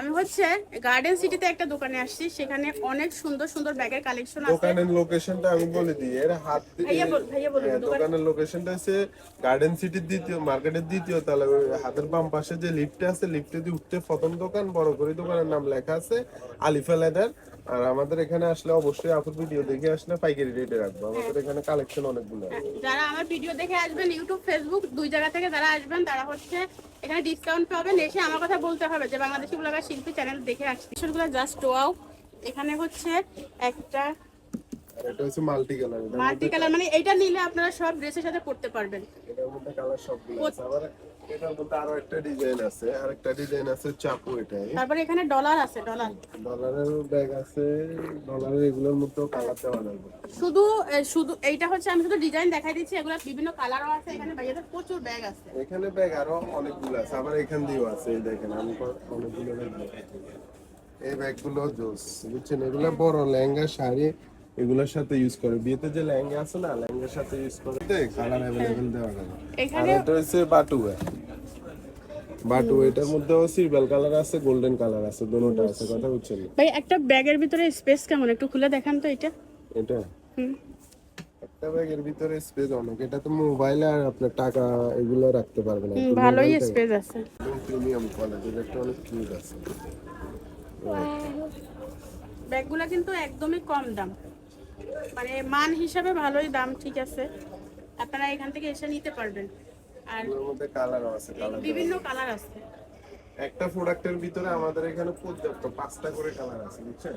আমি হচ্ছে গার্ডেন সিটিতে একটা দোকানে আসছি সেখানে অনেক সুন্দর সুন্দর ব্যাগের কালেকশন আছে। দোকানের লোকেশনটা আমি বলে দিই এর হাত দিয়ে- ভাইয়া বল- ভাইয়া বলুন, হ্যাঁ, দোকানের লোকেশনটা আছে গার্ডেন সিটির দ্বিতীয় মার্কেটের দ্বিতীয় তলা ওই হাতের বাম পাশে যে লিফটে আছে লিফটে দিয়ে উঠতে প্রথম দোকান বড় করে দোকানের নাম লেখা আছে আলিফা লেদার আর আমাদের এখানে আসলে অবশ্যই আপুর ভিডিও দেখে আসলে পাইকারি রেটে রাখব। আমাদের এখানে কালেকশন অনেকগুলো আছে। যারা আমার ভিডিও দেখে আসবেন ইউটিউব ফেসবুক দুই জায়গা থেকে যারা আসবেন তারা হচ্ছে এখানে ডিসকাউন্ট পাবেন। এসে আমার কথা বলতে হবে যে বাংলাদেশি ব্লগার শিল্পী চ্যানেল দেখে আসছি। বিষয়গুলো জাস্ট ওয়াও এখানে হচ্ছে একটা এটা হচ্ছে মাল্টি কালার মাল্টি কালার মানে এটা নিলে আপনারা সব ড্রেসের সাথে পড়তে পারবেন। এটার মধ্যে কালার সবগুলো আছে। আবার এটার মধ্যে আরও একটা ডিজাইন আছে আরেকটা ডিজাইন আছে চাপু এটাই। তারপরে এখানে ডলার আছে ডলার ডলারের ব্যাগ আছে ডলারের এগুলোর মধ্যেও কালার দেওয়া যাবে শুধু শুধু এইটা হচ্ছে আমি শুধু ডিজাইন দেখাই দিচ্ছি এগুলো বিভিন্ন কালারও আছে এখানে ভাইয়াদের প্রচুর ব্যাগ আছে। এখানে ব্যাগ আরও অনেকগুলো আছে আবার এখান দিয়েও আছে এই দেখেন আমি অনেকগুলো ব্যাগ দেখাচ্ছি। এই ব্যাগগুলো জোস বুঝছেন? এগুলো বড় লেহেঙ্গা শাড়ি এগুলোর সাথে ইউজ করে। বিয়েতে যে লেহেঙ্গা আছে না লেহেঙ্গার সাথে ইউজ করে কালার অ্যাভেলেবেল দেওয়া যাবে এখানে এটা হচ্ছে বাটুয়া। বাটু এটার মধ্যেও সিলভার কালার আছে গোল্ডেন কালার আছে দুটোটা আছে কথা বুঝছেন ভাই একটা ব্যাগের ভিতরে স্পেস কেমন? একটু খুলে দেখান তো এটা। এটা? হুম। একটা ব্যাগের ভিতরে স্পেস অনেক। এটা তো মোবাইল আর আপনার টাকা এগুলো রাখতে পারবেন না। ভালোই স্পেস আছে। প্রিমিয়াম কোয়ালিটির একটা অনেক কিউট আছে। ব্যাগগুলো কিন্তু একদমই কম দাম। মানে মান হিসাবে ভালোই দাম ঠিক আছে। আপনারা এখান থেকে এসে নিতে পারবেন। এগুলোর মধ্যে কালারও আছে বিভিন্ন কালার আছে। একটা প্রোডাক্টের ভিতরে আমাদের এখানে পর্যাপ্ত পাঁচটা করে কালার আছে বুঝছেন?